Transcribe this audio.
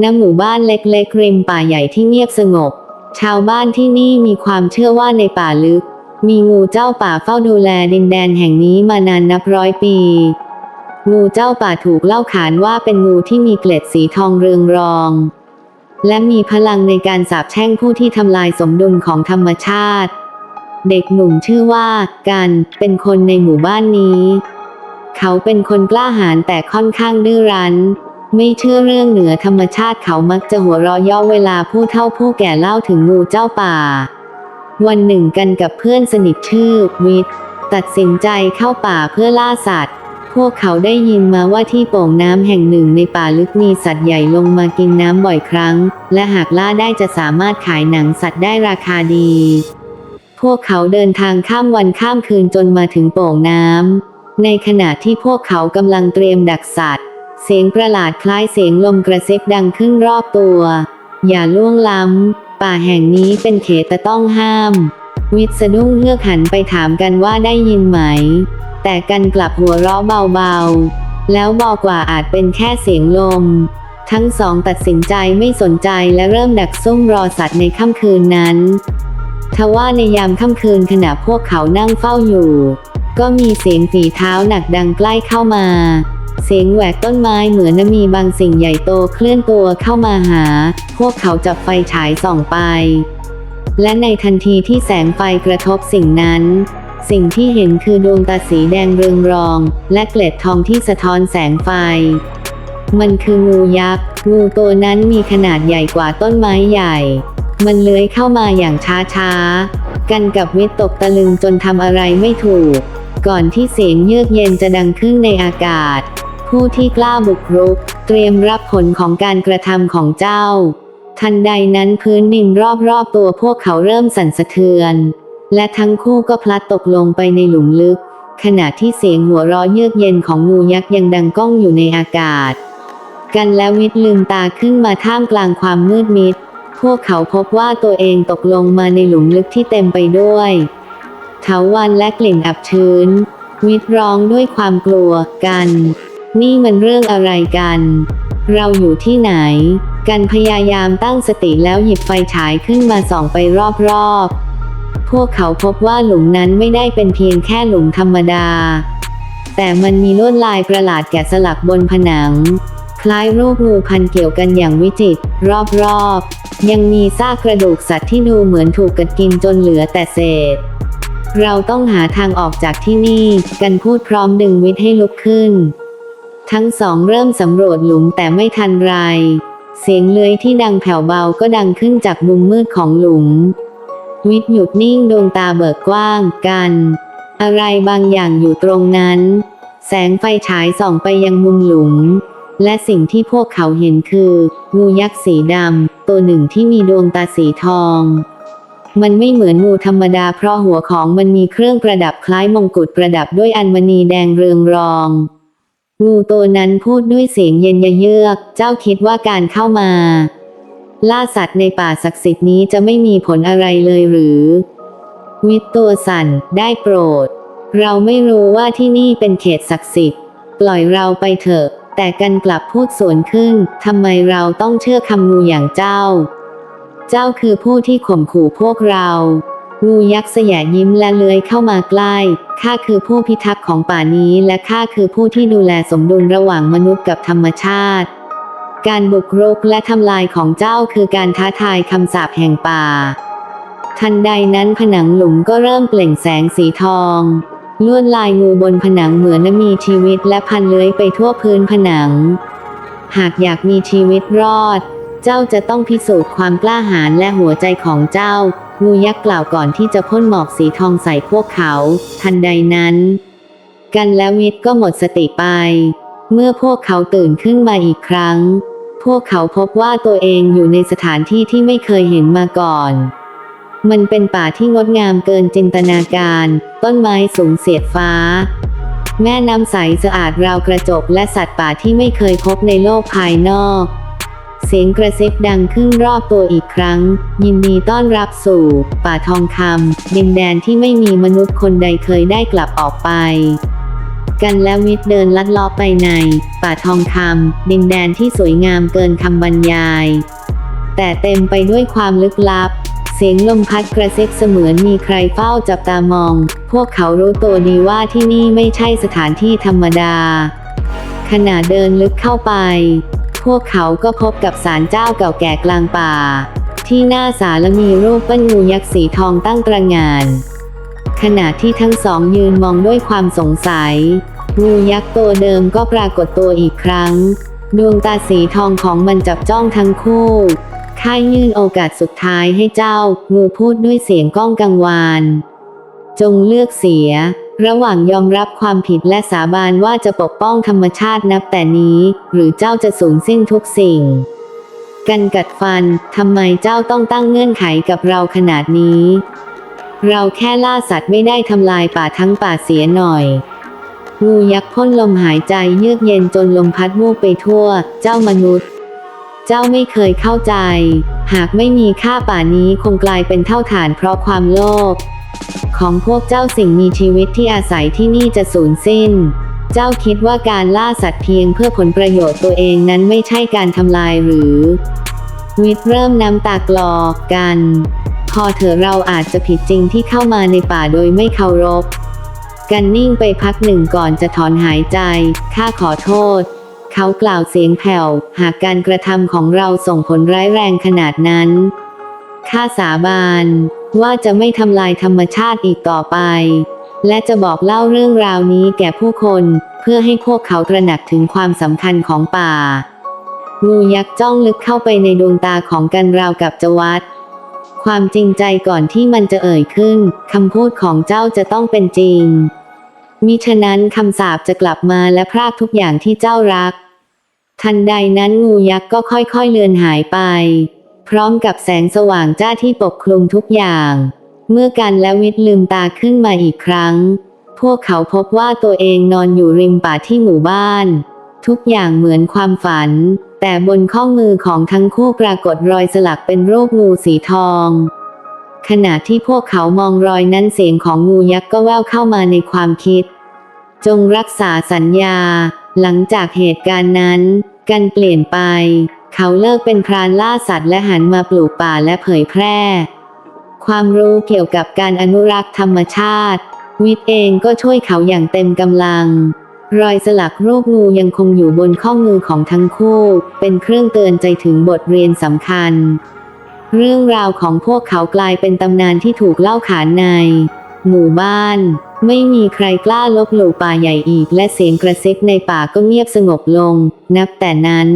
ณหมู่บ้านเล็กๆริมป่าใหญ่ที่เงียบสงบ ชาวบ้านที่นี่มีความเชื่อว่าในป่าลึก มีงูเจ้าป่าเฝ้าดูแลดินแดนแห่งนี้มานานนับร้อยปี งูเจ้าป่าถูกเล่าขานว่าเป็นงูที่มีเกล็ดสีทองเรืองรอง และมีพลังในการสาบแช่งผู้ที่ทำลายสมดุลของธรรมชาติ เด็กหนุ่มชื่อว่า กันเป็นคนในหมู่บ้านนี้ เขาเป็นคนกล้าหาญแต่ค่อนข้างดื้อรั้น ไม่เชื่อเรื่องเหนือธรรมชาติเขามักจะหัวเราะย่อเวลาผู้เฒ่าผู้แก่เล่าถึงงูเจ้าป่า วันหนึ่งกันกับเพื่อนสนิทชื่อ วิทย์ตัดสินใจเข้าป่าเพื่อล่าสัตว์ พวกเขาได้ยินมาว่าที่โป่งน้ำแห่งหนึ่งในป่าลึกมีสัตว์ใหญ่ลงมากินน้ำบ่อยครั้ง และหากล่าได้จะสามารถขายหนังสัตว์ได้ราคาดี พวกเขาเดินทางข้ามวันข้ามคืนจนมาถึงโป่งน้ำในขณะที่พวกเขากำลังเตรียมดักสัตว์ เสียงประหลาดคล้ายเสียงลมกระเซิบดังขึ้นรอบตัว อย่าล่วงล้ำ ป่าแห่งนี้เป็นเขตต้องห้าม วิทย์สะดุ้งเฮือกหันไปถามกันว่าได้ยินไหม แต่กันกลับหัวเราะเบาๆ แล้วบอกว่าอาจเป็นแค่เสียงลม ทั้งสองตัดสินใจไม่สนใจและเริ่มดักซุ่มรอสัตว์ในค่ำคืนนั้น ทว่าในยามค่ำคืนขณะพวกเขานั่งเฝ้าอยู่ ก็มีเสียงฝีเท้าหนักดังใกล้เข้ามา เสียงแหวกต้นไม้เหมือนมีบางสิ่งใหญ่โตเคลื่อนตัวเข้ามาหา พวกเขาจับไฟฉายส่องไป และในทันทีที่แสงไฟกระทบสิ่งนั้น สิ่งที่เห็นคือดวงตาสีแดงเรืองรอง และเกล็ดทองที่สะท้อนแสงไฟ มันคืองูยักษ์ งูตัวนั้นมีขนาดใหญ่กว่าต้นไม้ใหญ่ มันเลื้อยเข้ามาอย่างช้าๆ กันกับวิตกตะลึงจนทำอะไรไม่ถูก ก่อนที่เสียงเยือกเย็นจะดังขึ้นในอากาศ ผู้ที่กล้าบุกรุก เตรียมรับผลของการกระทำของเจ้า ทันใดนั้นพื้นดินรอบๆตัวพวกเขาเริ่มสั่นสะเทือน และทั้งคู่ก็พลัดตกลงไปในหลุมลึก ขณะที่เสียงหัวเราะเยือกเย็นของงูยักษ์ยังดังก้องอยู่ในอากาศ กันและวิทลืมตาขึ้นมาท่ามกลางความมืดมิด พวกเขาพบว่าตัวเองตกลงมาในหลุมลึกที่เต็มไปด้วยเถาวันและกลิ่นอับชื้น วิทร้องด้วยความกลัวกัน นี่มันเรื่องอะไรกัน เราอยู่ที่ไหน กันพยายามตั้งสติแล้วหยิบไฟฉายขึ้นมาส่องไปรอบๆ พวกเขาพบว่าหลุมนั้นไม่ได้เป็นเพียงแค่หลุมธรรมดา แต่มันมีลวดลายประหลาดแกะสลักบนผนัง คล้ายรูปงูพันเกี่ยวกันอย่างวิจิตรรอบๆ ยังมีซากกระดูกสัตว์ที่ดูเหมือนถูกกัดกินจนเหลือแต่เศษเราต้องหาทางออกจากที่นี่ กันพูดพร้อมดึงวิทย์ให้ลุกขึ้น ทั้งสองเริ่มสำรวจหลุมแต่ไม่ทันไร เสียงเลื้อยที่ดังแผ่วเบาก็ดังขึ้นจากมุมมืดของหลุม วิทย์หยุดนิ่งดวงตาเบิกกว้างกัน อะไรบางอย่างอยู่ตรงนั้น แสงไฟฉายส่องไปยังมุมหลุม และสิ่งที่พวกเขาเห็นคือ งูยักษ์สีดำตัวหนึ่งที่มีดวงตาสีทองมันไม่เหมือนงูธรรมดาเพราะหัวของมันมีเครื่องประดับคล้ายมงกุฎประดับด้วยอัญมณีแดงเรืองรอง งูตัวนั้นพูดด้วยเสียงเย็นเยือก เจ้าคิดว่าการเข้ามา ล่าสัตว์ในป่าศักดิ์สิทธิ์นี้จะไม่มีผลอะไรเลยหรือ วิตตัวสั่น ได้โปรด เราไม่รู้ว่าที่นี่เป็นเขตศักดิ์สิทธิ์ ปล่อยเราไปเถอะ แต่กันกลับพูดสวนขึ้น ทำไมเราต้องเชื่อคำงูอย่างเจ้า เจ้าคือผู้ที่ข่มขู่พวกเรา งูยักษ์สยะยิ้มและเลื้อยเข้ามาใกล้ ข้าคือผู้พิทักษ์ของป่านี้และข้าคือผู้ที่ดูแลสมดุลระหว่างมนุษย์กับธรรมชาติ การบุกรุกและทำลายของเจ้าคือการท้าทายคำสาปแห่งป่า ทันใดนั้นผนังหลุมก็เริ่มเปล่งแสงสีทองลวดลายงูบนผนังเหมือนมีชีวิตและพันเลื้อยไปทั่วพื้นผนัง หากอยากมีชีวิตรอด เจ้าจะต้องพิสูจน์ความกล้าหาญและหัวใจของเจ้า งูยักษ์กล่าวก่อนที่จะพ่นหมอกสีทองใส่พวกเขา ทันใดนั้น กันและวิทย์ก็หมดสติไป เมื่อพวกเขาตื่นขึ้นมาอีกครั้ง พวกเขาพบว่าตัวเองอยู่ในสถานที่ที่ไม่เคยเห็นมาก่อน มันเป็นป่าที่งดงามเกินจินตนาการ ต้นไม้สูงเสียดฟ้า แม่น้ำใสสะอาดราวกระจกและสัตว์ป่าที่ไม่เคยพบในโลกภายนอก สียงกระซิบดังขึ้นรอบตัวอีกครั้ง ยินดีต้อนรับสู่ ป่าทองคำดินแดนที่ไม่มีมนุษย์คนใดเคยได้กลับออกไป กันและวิทย์เดินลัดเลาะไปใน ป่าทองคำดินแดนที่สวยงามเกินคำบรรยาย แต่เต็มไปด้วยความลึกลับเสียงลมพัดกระเซิบเสมือนมีใครเฝ้าจับตามอง พวกเขารู้ตัวดีว่าที่นี่ไม่ใช่สถานที่ธรรมดา ขณะเดินลึกเข้าไป พวกเขาก็พบกับศาลเจ้าเก่าแก่กลางป่า ที่หน้าศาลมีรูปปั้นงูยักษ์สีทองตั้งตระงาน ขณะที่ทั้งสองยืนมองด้วยความสงสัย งูยักษ์ตัวเดิมก็ปรากฏตัวอีกครั้ง ดวงตาสีทองของมันจับจ้องทั้งคู่ข้ายื่นโอกาสสุดท้ายให้เจ้า งูพูดด้วยเสียงก้องกังวาน จงเลือกเสีย ระหว่างยอมรับความผิดและสาบานว่าจะปกป้องธรรมชาตินับแต่นี้ หรือเจ้าจะสูญสิ้นทุกสิ่ง กันกัดฟัน ทำไมเจ้าต้องตั้งเงื่อนไขกับเราขนาดนี้ เราแค่ล่าสัตว์ไม่ได้ทำลายป่าทั้งป่าเสียหน่อยงูยักษ์พ่นลมหายใจเยือกเย็นจนลมพัดวูบไปทั่ว เจ้ามนุษย์ เจ้าไม่เคยเข้าใจ หากไม่มีค่าป่านี้คงกลายเป็นเท่าฐานเพราะความโลภ ของพวกเจ้าสิ่งมีชีวิตที่อาศัยที่นี่จะสูญสิ้น เจ้าคิดว่าการล่าสัตว์เพียงเพื่อผลประโยชน์ตัวเองนั้นไม่ใช่การทำลายหรือ วิทเริ่มน้ำตากลอกัน พอเถอะเราอาจจะผิดจริงที่เข้ามาในป่าโดยไม่เคารพ กันนิ่งไปพักหนึ่งก่อนจะถอนหายใจ ข้าขอโทษเขากล่าวเสียงแผ่ว หากการกระทำของเราส่งผลร้ายแรงขนาดนั้น ข้าสาบาน ว่าจะไม่ทำลายธรรมชาติอีกต่อไป และจะบอกเล่าเรื่องราวนี้แก่ผู้คนเพื่อให้พวกเขาตระหนักถึงความสำคัญของป่า งูยักษ์จ้องลึกเข้าไปในดวงตาของกันราวกับจวัดความจริงใจก่อนที่มันจะเอ่ยขึ้นคำพูดของเจ้าจะต้องเป็นจริง มิฉะนั้นคำสาปจะกลับมาและพรากทุกอย่างที่เจ้ารัก ทันใดนั้นงูยักษ์ก็ค่อยๆเลือนหายไป ร้อมกับแสงสว่างจ้าที่ปกคลุมทุกอย่าง เมื่อกันและวิทย์ลืมตาขึ้นมาอีกครั้ง พวกเขาพบว่าตัวเองนอนอยู่ริมป่าที่หมู่บ้าน ทุกอย่างเหมือนความฝัน แต่บนข้อมือของทั้งคู่ปรากฏรอยสลักเป็นรูปงูสีทอง ขณะที่พวกเขามองรอยนั้นเสียงของงูยักษ์ก็แว่วเข้ามาในความคิด จงรักษาสัญญา หลังจากเหตุการณ์นั้น กันเปลี่ยนไป เขาเลิกเป็นพรานล่าสัตว์และหันมาปลูกป่าและเผยแพร่ ความรู้เกี่ยวกับการอนุรักษ์ธรรมชาติ วิทย์เองก็ช่วยเขาอย่างเต็มกำลัง รอยสลักรูปงูยังคงอยู่บนข้อมือของทั้งคู่ เป็นเครื่องเตือนใจถึงบทเรียนสำคัญ เรื่องราวของพวกเขากลายเป็นตำนานที่ถูกเล่าขานใน หมู่บ้าน ไม่มีใครกล้าลบหลู่ป่าใหญ่อีก และเสียงกระซิบในป่าก็เงียบสงบลง นับแต่นั้น